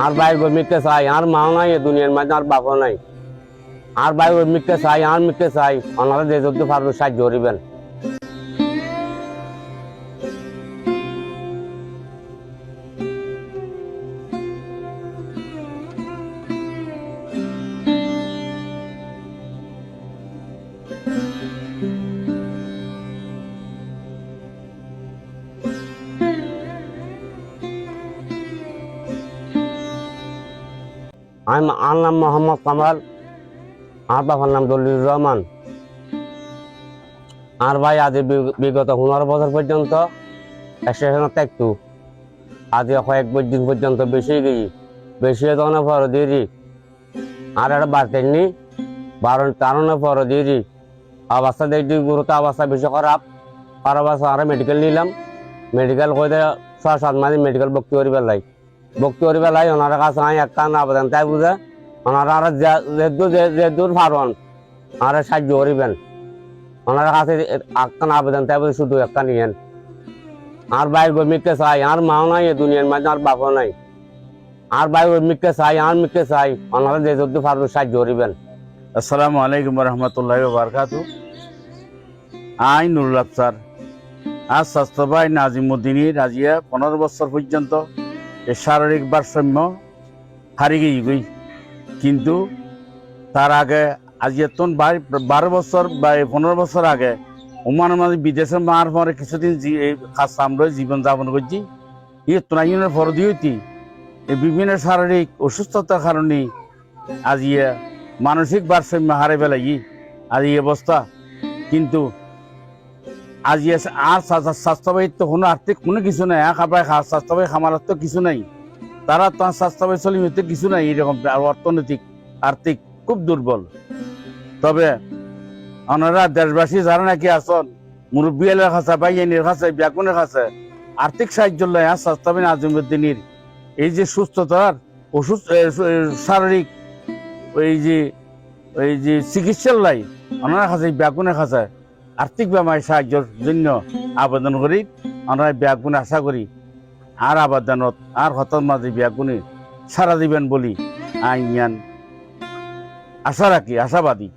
আর ভাই গো মিটতে চাই, আর মাও নাই এ দুনিয়ার মাঝে আর বাপও নাই। আর ভাই বই মিটতে চাই, আর মিটতে চাই ওনারা যে যদি পারবে সাহায্য করিবেন। আমি আমার নাম মোহাম্মদ কামাল আর বাবার নাম দলিল রহমান। আর ভাই, আজ বিগত পনেরো বছর পর্যন্ত স্টেশনে থাকতু। আজ কয়েক দিন পর্যন্ত বেশি গেছি। বেশি তখন পর দিয়েছি। আর একটা বাড়তেন নি বারো কারণে পর দিয়েছি। অবস্থা দেখছি গুরুত্ব অবস্থা বেশি খারাপ। আর অবস্থা আর মেডিকেল নিলাম। মেডিকেল করে ছয় সাত মাস মেডিকেল ভর্তি করি পেলাই ভক্তি করি পেলাই ওনার কাছে আমি একটা আবেদন তাই বুঝে ওনারা আর যেহেতু পারন আর সাহায্য করিবেন। ওনার কাছে একটা আবেদন তাই বুঝে শুধু একটা নিয়েন। আর ভাই গমিককে চাই, আর মাও নাই এ দুনিয়ার মাঝে, আর বাপও নাই। আর ভাই গমিককে চাই, আর মিককে চাই, ওনারা যে যদি পারবে সাহায্য করিবেন। আসসালামু আলাইকুম রহমতুল্লাহ বারকাতু আই নুরুল আফসার আজ স্বাস্থ্য ভাই নাজিমুদ্দিনী রাজিয়া, পনেরো বছর পর্যন্ত এ শারীরিক ভারসাম্য হারিয়ে গই। কিন্তু তার আগে আজ এতন বারো বছর বা পনেরো বছর আগে ওমান মাঝে বিদেশে মার পরে কিছুদিন কাজ আমরা জীবন যাপন করছি। ইয়ে তোনাইনের পর দিয়েছি বিভিন্ন শারীরিক অসুস্থতার কারণে আজ ইয়ে মানসিক ভারসাম্য হারে ফেলাই আজ এই অবস্থা। কিন্তু আজ আছে আর স্বা- স্বাস্থ্যবাহীর তো কোনো আর্থিক কোনো কিছু নাই আর খাবার স্বাস্থ্যবাহী খামারের তো কিছু নাই। তারা তো স্বাস্থ্যবাহী চলিমিতে কিছু নাই, এরকম অর্থনৈতিক, আর্থিক খুব দুর্বল। তবে ওনারা দেশবাসী যারা নাকি আসন মুরব্বী এলার কাছে বাইয়ানির কাছে ব্যাকুনের কাছে, আর্থিক সাহায্য লয় আর স্বাস্থ্যবাহী আজিমুদ্দিনের এই যে সুস্থতার অসুস্থ শারীরিক, ওই যে ওই যে চিকিৎসার লাই ওনার কাছে ব্যাগুনের কাছে আর্থিক বেমার সাহায্যের জন্য আবেদন করি আমরা ব্যাগুন আশা করি আর আবেদনত আর হতর মাঝে ব্যাগুনে সারা দিবেন বলি আইন আশা রাখি আশাবাদী।